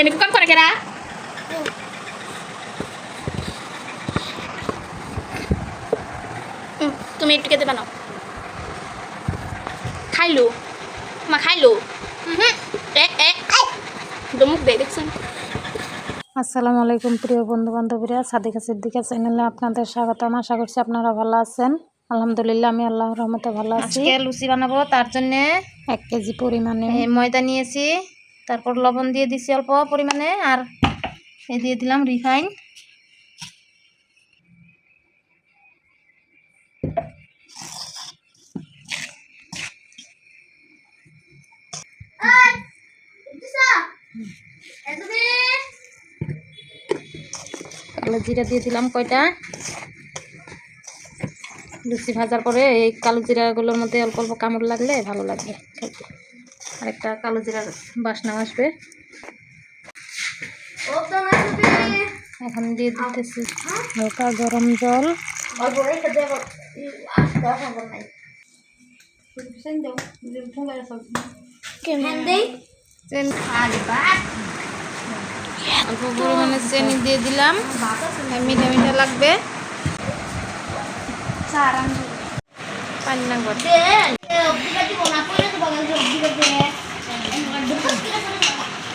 এনে কাম করে তুমি একটু খেতে বানাও খাইলো মা খাইলো হুম এ এ দমুক দে দেখছেন আসসালামু আলাইকুম প্রিয় বন্ধু বান্ধবীরা সাদিকা সিদ্দিকা চ্যানেলে আপনাদের স্বাগতম। আশা করছি আপনারা ভালো আছেন। আলহামদুলিল্লাহ আমি আল্লাহর রহমতে ভালো আছি। আজকে লুচি বানাবো তার জন্য এক কেজি পরিমাণে। ময়দা নিয়েছি। তারপর লবণ দিয়ে দিছি অল্প পরিমাণে, আর এ দিয়ে দিলাম রিফাইন। কালো জিরা দিয়ে দিলাম কয়টা? লুচি ভাজার পরে এই কালো জিরাগুলোর মধ্যে অল্প অল্প কামড় লাগলে ভালো লাগবে খেতে। আরেকটা কালো জিরার বাসনা আসবে। এখন দিয়ে দিতেছি হালকা গরম জল। অল্প পরিমাণে চিনি দিয়ে দিলাম। মিঠা মিঠা লাগবে। পানি লাগবে 거 여기 어디 가게? 누가 사는 거?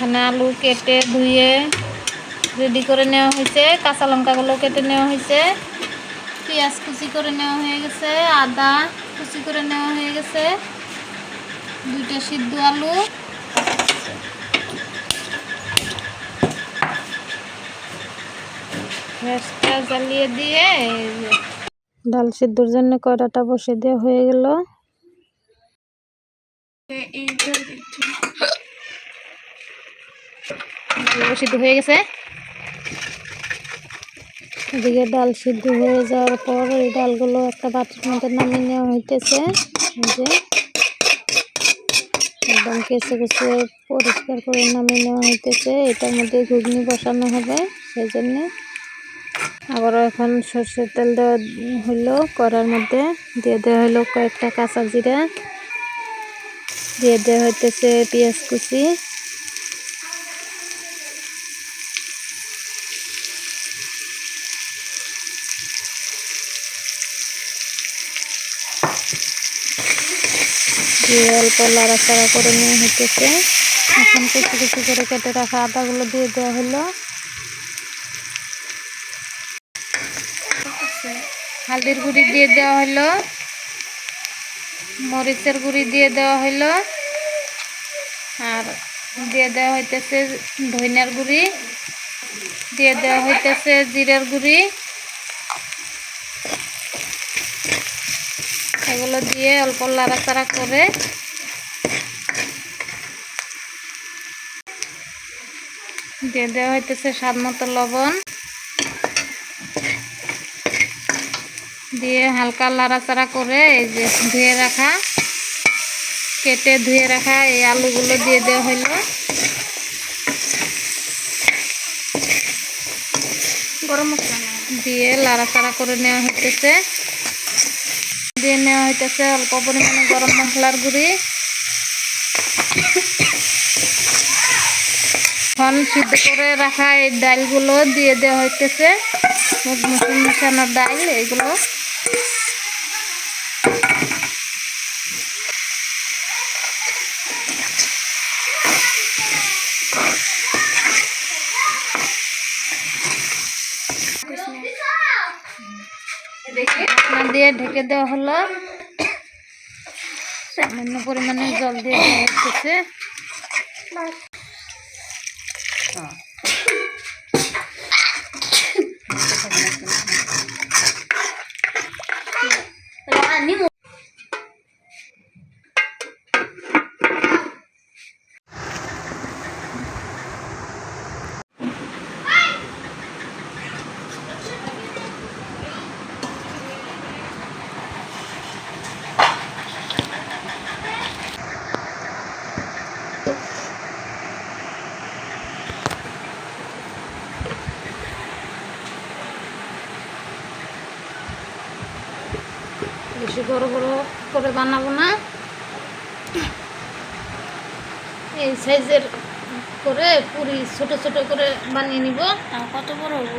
এখানে আলু কেটে ধুয়ে রেডি করে নেওয়া হয়েছে। কাঁচা লঙ্কাগুলো কেটে নেওয়া হয়েছে। পেঁয়াজ কুচি করে নেওয়া হয়ে গেছে। আদা কুচি করে নেওয়া হয়ে গেছে। দুইটা সিদ্ধ আলু। গ্যাসটা জ্বালিয়ে দিয়ে ডাল সিদ্ধর জন্য কয়টাটা বসে দেওয়া হয়ে গেল। সিদ্ধ হয়ে গেছে। এদিকে ডাল সিদ্ধ হয়ে যাওয়ার পর এই ডালগুলো একটা বাটির মধ্যে নামিয়ে নেওয়া হইতেছে। যে একদম কেসে কেসে পরিষ্কার করে নামিয়ে নেওয়া হইতেছে। এটার মধ্যে ঘুগনি বসানো হবে সেই জন্যে আবারও এখন সর্ষের তেল দেওয়া হইল, কড়ার মধ্যে দিয়ে দেওয়া হইল কয়েকটা কাঁচা জিরা। দিয়ে দেওয়া হইতেছে পেঁয়াজ কুচি। দিয়ে অল্প লাড়াচাড়া করে নেওয়া হইতেছে। এখন কিছু কিছু করে কেটে রাখা আদাগুলো দিয়ে দেওয়া হলো হালদির গুঁড়ি দিয়ে দেওয়া হলো মরিচের গুঁড়ি দিয়ে দেওয়া হলো আর দিয়ে দেওয়া হইতেছে ধনিয়ার গুঁড়ি। দিয়ে দেওয়া হইতেছে জিরার গুঁড়ি এগুলো দিয়ে অল্প লাড়াচাড়া করে দিয়ে দেওয়া হইতেছে স্বাদ মতো লবণ। দিয়ে হালকা লাড়াচাড়া করে এই যে ধুয়ে রাখা কেটে ধুয়ে রাখা এই আলুগুলো দিয়ে দেওয়া হইল। গরম মশলা দিয়ে লাড়াচাড়া করে নেওয়া হইতেছে। দিয়ে নেওয়া হইতেছে অল্প পরিমাণে গরম মশলার গুঁড়ি। এখন সিদ্ধ করে রাখা এই ডালগুলো দিয়ে দেওয়া হইতেছে। মুখ মুখ মিশানো ডাল, এগুলো। ঢাকনা দিয়ে ঢেকে দেওয়া হলো। সামান্য পরিমাণে জল দিয়ে হচ্ছে। বেশি বড় বড় করে বানাবো না। এই সাইজের করে পুরি ছোট ছোট করে বানিয়ে নিব। কত বড় হব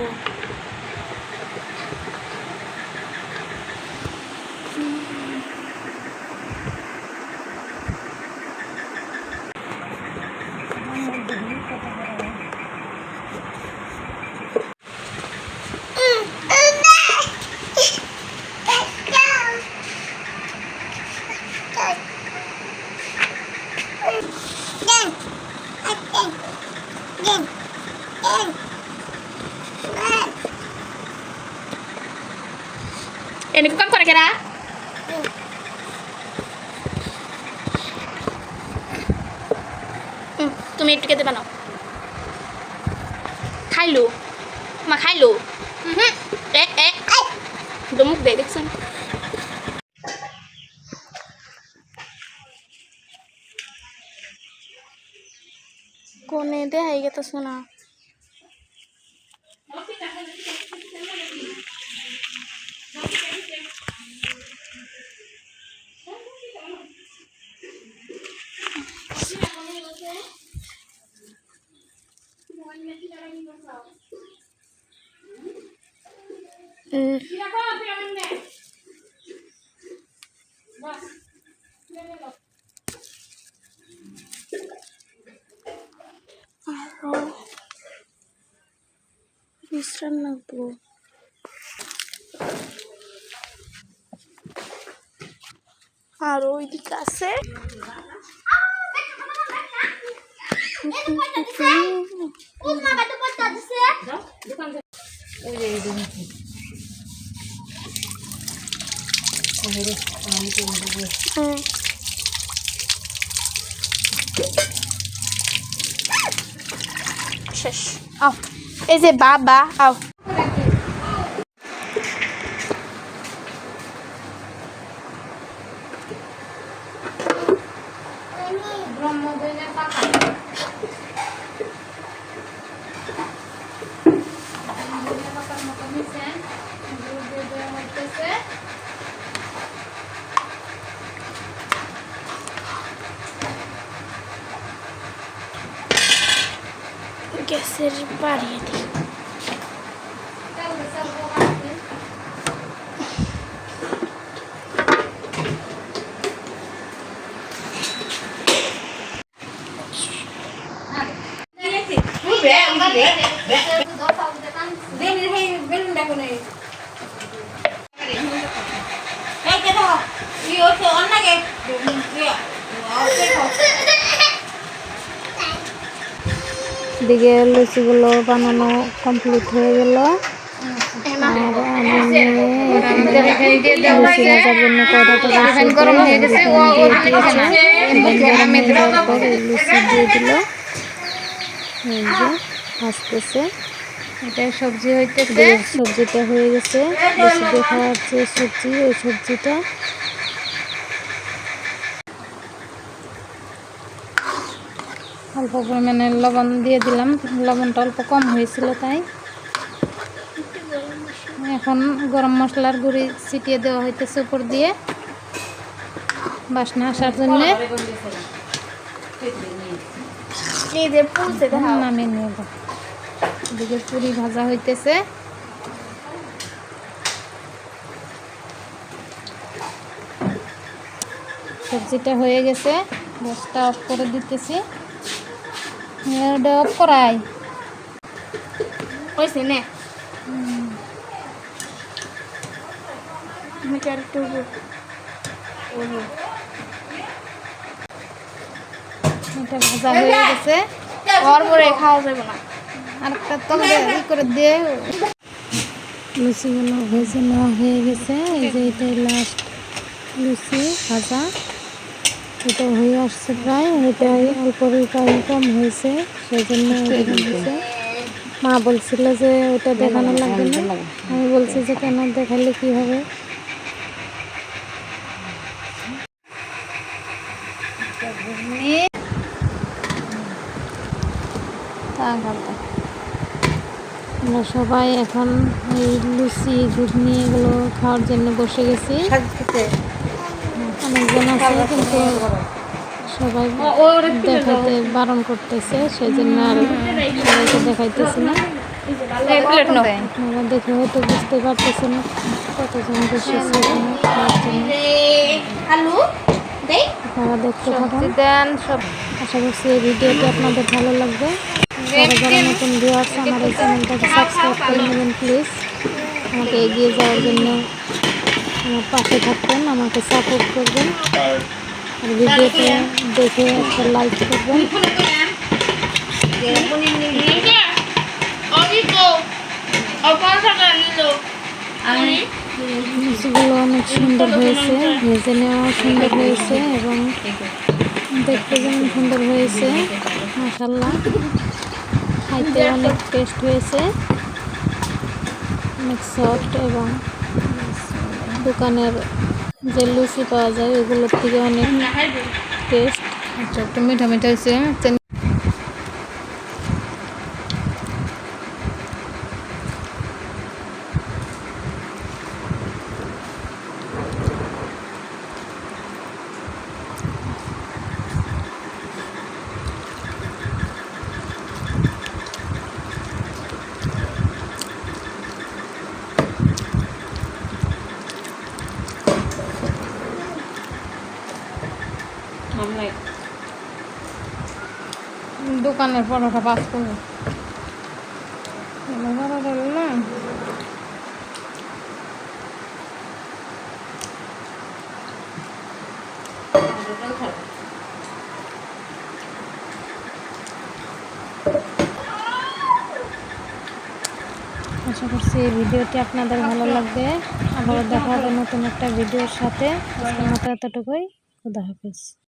এনে কাম করে কেরা হুম, তুমি একটু খেতে বানাও। খাইলো মা খাইলো। মুখ দেয় দেখছেন কোনে হয়ে গেছে শোনা। বিশ্রাম নেব। আর ওইদিকে আছে। হুম। শেষ। আও। এই যে বাবা আও। ser de parede. দিকে লুচিগুলো বানানো কমপ্লিট হয়ে গেল। লুচি হয়ে দিয়ে দিল আসতেছে এটা সবজি হইতেছে। সবজিটা হয়ে গেছে। দিয়ে খাওয়ার সবজি ওই সবজিটা। অল্প পরিমাণে লবণ দিয়ে দিলাম। লবণটা অল্প কম হয়েছিল তাই। এখন গরম মশলার গুঁড়ি ছিটিয়ে দেওয়া হইতেছে উপর দিয়ে। বাসনা আসার জন্য নামিয়ে পুরি ভাজা হইতেছে। সবজিটা হয়ে গেছে। গ্যাসটা অফ করে দিতেছি। অফ করাই হয়েছে নে। একটু এটা ভাজা হয়ে গেছে। পরে খাওয়া যাবে না। আর একটা তলে ই করে দিয়ে লুচিগুলো ভেজে নেওয়া হয়ে গেছে। এই যে এটাই লাস্ট লুচি ভাজা। এটা হয়ে আসছে প্রায় এটা অল্প টাইম কম হয়েছে সেই জন্য মা বলছিল যে ওটা দেখানো লাগবে না। আমি বলছি যে কেন দেখালে কি হবে? আমরা সবাই এখন এই লুচি ঘুগনি এগুলো খাওয়ার জন্য বসে গেছি। আছে সবাই বারণ করতেছে সেই জন্য আর সবাইকে দেখাইতেছি না দেখে হয়তো বুঝতে পারতেছেন না কতজন দেখতে আপনাদের ভালো লাগবে নতুন আমার এই চ্যানেলটাকে সাবস্ক্রাইব করে নেবেন প্লিজ আমাকে এগিয়ে যাওয়ার জন্য আমার পাশে থাকবেন আমাকে সাপোর্ট করবেন। ভিডিওতে দেখে একটা লাইক করবেন। লুচিগুলো অনেক সুন্দর হয়েছে ভেজে নেওয়াও সুন্দর হয়েছে এবং দেখতে যেমন সুন্দর হয়েছে মশাল্লা খাইতে অনেক টেস্ট হয়েছে। অনেক সফট এবং দোকানের যে লুচি পাওয়া যায় ওগুলোর থেকে অনেক টেস্ট আচ্ছা একটু মিঠা মিঠা হয়েছে চিনি দোকানের পরোটা পাস করব না। আশা করছি এই ভিডিওটি আপনাদের ভালো লাগবে। আবার দেখা হবে নতুন একটা ভিডিওর সাথে। মতো এতটুকুই। খুদা হাফিজ।